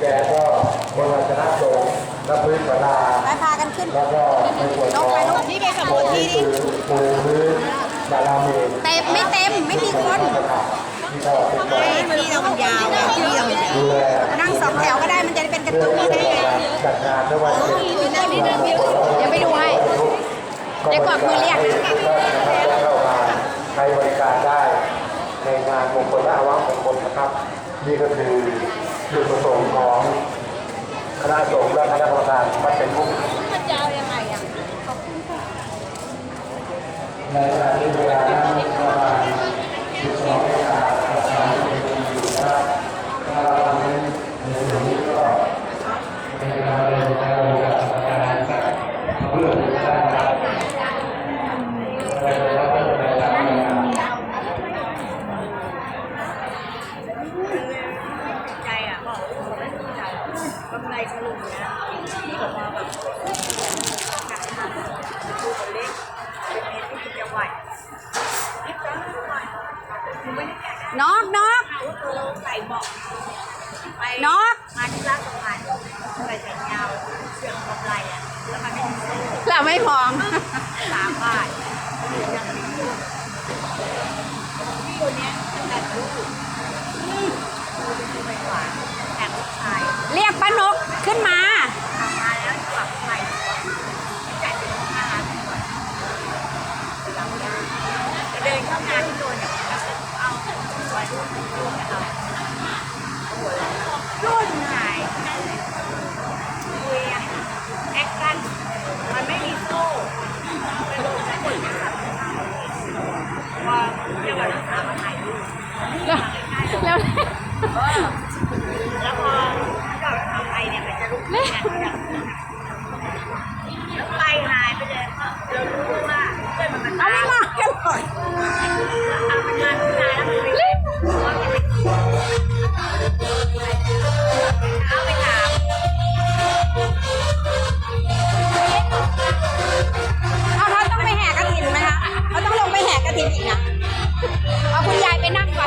แกก็บนชนะสงฆ์และพื้นศาลาไปพากันขึ้นแล้วก็ในส่วนลของไปลงที่ไปสำรวจที่คือปูพื้นศาลาเมนเต็มไม่เต็มไม่มีคนที่ก็เป็นการที่เรามันยาวที่เรามันยาวดูแลนั่งสองแถวก็ได้มันจะได้เป็นกระตุ้นใช่ไหมจัดงานไม่ว่าจะเป็นเดี๋ยวไปดูให้เดี๋ยวกวักมือเรียกนะก็เข้ามาใช้บริการได้ ในงานมงคลและอาวะมงคลนะครับ นี่ก็คือ จุดประสงค์ของคณะสงฆ์และคณะกรรมการวัดเป็นผู้มันยาวยังไงอะในขณะที่เวลานั้นประมาณ12นาฬิกาสามสิบนาทีนะครับถ้าเราทำนี้ในส่วนนี้ก็เป็นการเรียนการเรียนการสักเพื่อที่จะได้ในระยะเวลาการทำงาน ใจอะบอกว่าไม่สนใจ กำไรสรุปนะที่บอกว่าแบบการทำดูคนเล็กเป็นเมตรที่จะไหวคิดแล้วไหวคือไม่ได้แก่ได้นอกนอกเอาตัวใส่เบาะไปนอกมาที่ร้านสะพานใส่แขนยาวเสื้อกำไรอะแล้วมันเป็นโซ่เราไม่มองสามบาทหรืออย่างนี้พี่คนเนี้ยแต่งลูกดูไปขวาแต่งลู นมา มาแล้วกลับไปจ่ายเป็นห้าล้านก่อนจะเดินเข้างานที่โดนเนี่ยแล้วก็เอาสวยรุ่นรุ่นเอารุ่นหายคุยอะแอคกันมันไม่มีโซ่ไปลงแล้วคนจะสั่งพอเรียกว่านักศึกษามาถ่ายรูปแล้วเออ ไม่ไปหายไปเลยก็เรารู้ว่าเพื่นมันมายไม่มากันหน่อยเอานมาตเอาไปถามเอาเราต้องไปแห่กระถินไหมคะเราต้องลงไปแห่กระถินอีกนะเอาคุณยายไปนั่งไว้